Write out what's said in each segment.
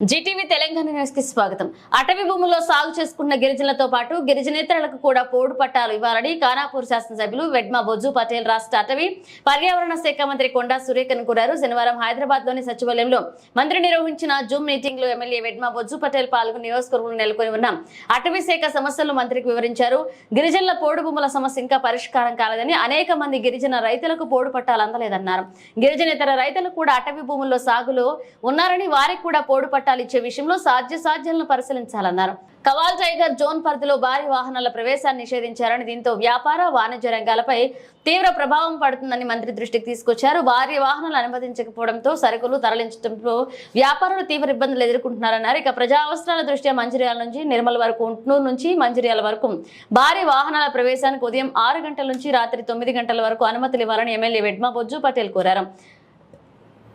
Zee TV Telangana న్యూస్కి స్వాగతం. అటవీ భూముల్లో సాగు చేసుకున్న గిరిజనులతో పాటు గిరిజనేతరులకు కూడా పోడు పట్టాలు ఇవ్వాలని ఖానాపూర్ శాసనసభ్యులు వెడ్మా బొజ్జు పటేల్ రాష్ట్ర అటవీ పర్యావరణ శాఖ మంత్రి కొండా సురేఖను కోరారు. శనివారం హైదరాబాద్లోని సచివాలయంలో మంత్రి నిర్వహించిన జూమ్ మీటింగ్లో ఎమ్మెల్యే వెడ్మా బొజ్జు పటేల్ పాల్గొని నియోజకవర్గంలో నెలకొని ఉన్న అటవీ శాఖ సమస్యలను మంత్రికి వివరించారు. గిరిజనుల పోడు భూముల సమస్య ఇంకా పరిష్కారం కాలేదని అనేక మంది గిరిజన రైతులకు పోడు పట్టాలు అందలేదన్నారు. గిరిజనేతర రైతులు కూడా అటవీ భూముల్లో సాగులో ఉన్నారని వారికి కూడా పోడు పట్టాలు ఇచ్చే విషయంలో సాధ్య సాధ్యాలను పరిశీలించాలన్నారు. కవాల్ టైగర్ జోన్ పరిధిలో భారీ వాహనాల ప్రవేశాన్ని నిషేధించారని దీంతో వ్యాపార వాణిజ్య రంగాలపై తీవ్ర ప్రభావం పడుతుందని మంత్రి దృష్టికి తీసుకొచ్చారు. భారీ వాహనాలు అనుమతించకపోవడంతో సరుకులు తరలించడంలో వ్యాపారులు తీవ్ర ఇబ్బందులు ఎదుర్కొంటున్నారన్నారు. ఇక ప్రజా అవసరాల దృష్ట్యా మంచిర్యాల నుంచి నిర్మల్ వరకు ఉంట్నూరు నుంచి మంచిర్యాల వరకు భారీ వాహనాల ప్రవేశానికి ఉదయం ఆరు గంటల నుంచి రాత్రి తొమ్మిది గంటల వరకు అనుమతులు ఇవ్వాలని ఎమ్మెల్యే వెడ్మా బొజ్జు పటేల్ కోరారు.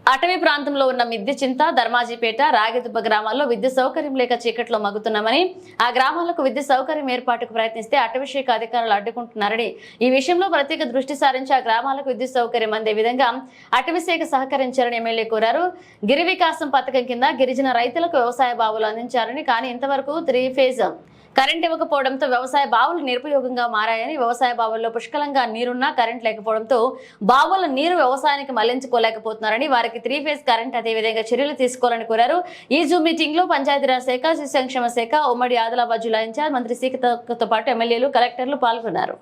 అటవీ ప్రాంతంలో ఉన్న మిద్దె చింత ధర్మాజీపేట రాగిదుబ్బ గ్రామాల్లో విద్యుత్ సౌకర్యం లేక చీకట్లో మగ్గుతున్నామని ఆ గ్రామాలకు విద్యుత్ సౌకర్యం ఏర్పాటుకు ప్రయత్నిస్తే అటవీ శాఖ అధికారులు అడ్డుకుంటున్నారని. ఈ విషయంలో ప్రత్యేక దృష్టి సారించి ఆ గ్రామాలకు విద్యుత్ సౌకర్యం అందే విధంగా అటవీ శాఖ సహకరించారని ఎమ్మెల్యే కోరారు. గిరి వికాసం పథకం కింద గిరిజన రైతులకు వ్యవసాయ బావులు అందించారని కానీ ఇంతవరకు త్రీ ఫేజ్ కరెంట్ ఇవ్వకపోవడంతో వ్యవసాయ బావులు నిరుపయోగంగా మారాయని వ్యవసాయ బావుల్లో పుష్కలంగా నీరున్నా కరెంట్ లేకపోవడంతో బావుల నీరు వ్యవసాయానికి మళ్ళించుకోలేకపోతున్నారని వారికి త్రీ ఫేజ్ కరెంట్ అదేవిధంగా చర్యలు తీసుకోవాలని కోరారు. ఈ జూమ్ మీటింగ్లో పంచాయతీరాజ్ శాఖ శిశు సంక్షేమ శాఖ ఉమ్మడి ఆదిలాబాద్ జిల్లా ఇన్ఛార్జ్ మంత్రి సీకతో పాటు ఎమ్మెల్యేలు కలెక్టర్లు పాల్గొన్నారు.